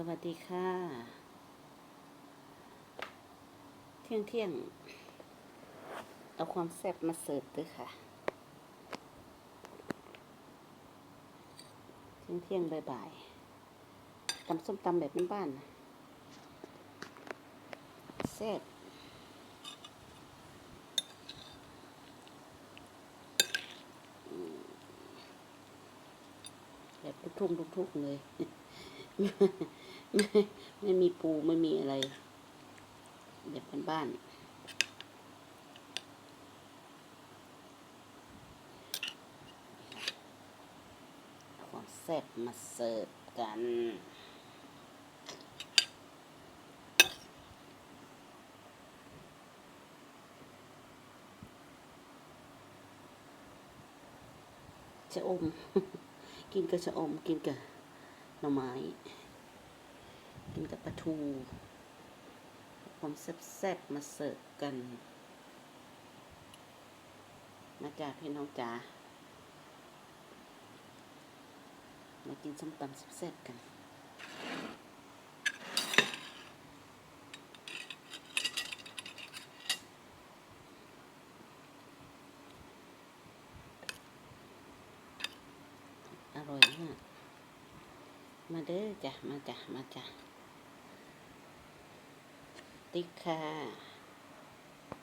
สวัสดีค่ะ เที่ยงเที่ยง เอาความแซ่บมาเสิร์ฟด้วยค่ะ เที่ยงเที่ยงบ่ายๆตำส้มตำแบบบ้านๆแซ่บแบบลูกทุ่งลูกทุ่งเลย ไม่ไม่มีปูไม่มีอะไรแบบบ้านๆของแซ่บมาเสิร์ฟกันชะอม กินกับชะอม กินกับหน่อไม้ ปลาทูผมแซ่บๆมาเสิร์ฟกัน มาจากพี่น้องจ๋ามากินส้มตำแซ่บๆกันอร่อยมากมาเด้อจ้ะ มาจ้ะ มาจ้ะ ติ๊กค่ะ